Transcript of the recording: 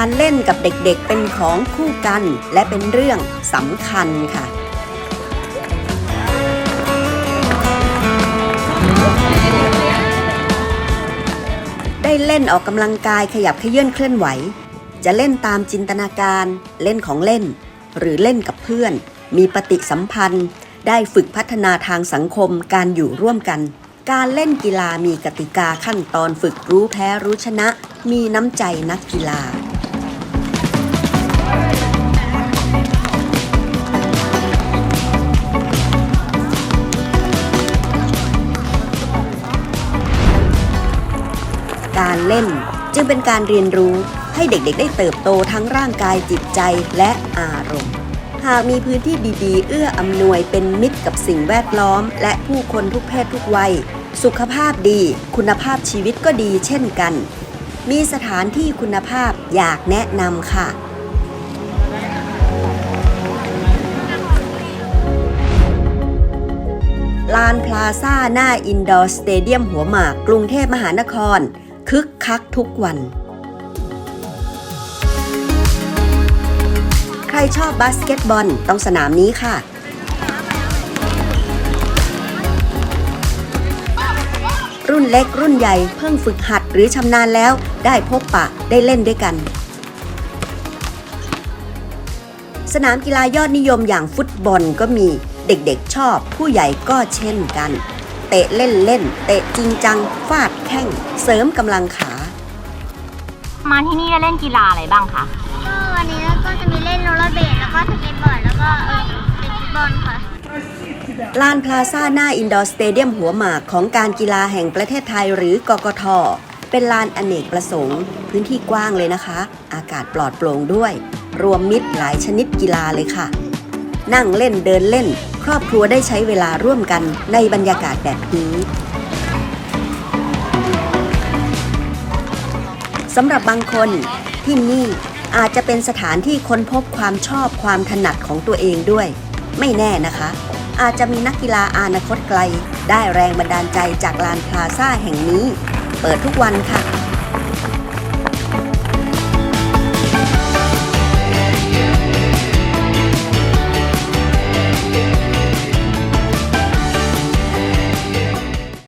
การเล่นกับเด็กๆเป็นของคู่กัน และเป็นเรื่องสำคัญค่ะได้เล่นออกกำลังกายขยับเขยื่อนเคลื่อนไหว จะเล่นตามจินตนาการ เล่นของเล่น หรือเล่นกับเพื่อน มีปฏิสัมพันธ์ ได้ฝึกพัฒนาทางสังคมการอยู่ร่วมกัน การเล่นกีฬามีกติกาขั้นตอนฝึกรู้แพ้รู้ชนะ มีน้ำใจนักกีฬา การเล่น จึงเป็นการเรียนรู้ให้เด็กๆ ได้เติบโตทั้งร่างกายจิตใจและอารมณ์ หากมีพื้นที่ดีๆ เอื้ออำนวยเป็นมิตรกับสิ่งแวดล้อม และผู้คนทุกเพศทุกวัย สุขภาพดี คุณภาพชีวิตก็ดีเช่นกัน มีสถานที่คุณภาพอยากแนะนำค่ะลานพลาซ่าหน้าอินดอร์สเตเดียมหัวหมาก กรุงเทพมหานคร คึกคักทุกวัน ใครชอบบาสเกตบอลต้องสนามนี้ค่ะ รุ่นเล็กรุ่นใหญ่เพิ่งฝึกหัดหรือชำนาญแล้วได้พบปะได้เล่นด้วยกัน สนามกีฬายอดนิยมอย่างฟุตบอลก็มีเด็กๆชอบผู้ใหญ่ก็เช่นกัน เตะเล่นเล่นๆเตะจริงจัง ฟาดแข้ง เสริมกำลังขา มาที่นี่ได้เล่นกีฬาอะไรบ้างคะก็วันนี้ก็จะมีเล่นโรลเลอร์เบลดแล้วก็สเก็ตบอร์ดแล้วก็เออเป็นฟุตบอลค่ะลานพลาซ่าหน้าอินดอร์สเตเดียมหัวหมากของการกีฬาแห่งประเทศไทยหรือกกท เป็นลานอเนกประสงค์ พื้นที่กว้างเลยนะคะ อากาศปลอดโปร่งด้วย รวมมิตรหลายชนิดกีฬาเลยค่ะ นั่งเล่นเดินเล่น ครอบครัวได้ใช้เวลาร่วมกันในบรรยากาศแบบนี้สำหรับบางคนที่นี่อาจจะเป็นสถานที่ค้นพบความชอบความถนัดของตัวเองด้วย ไม่แน่นะคะ อาจจะมีนักกีฬาอนาคตไกล ได้แรงบันดาลใจจากลานพลาซ่าแห่งนี้ เปิดทุกวันค่ะ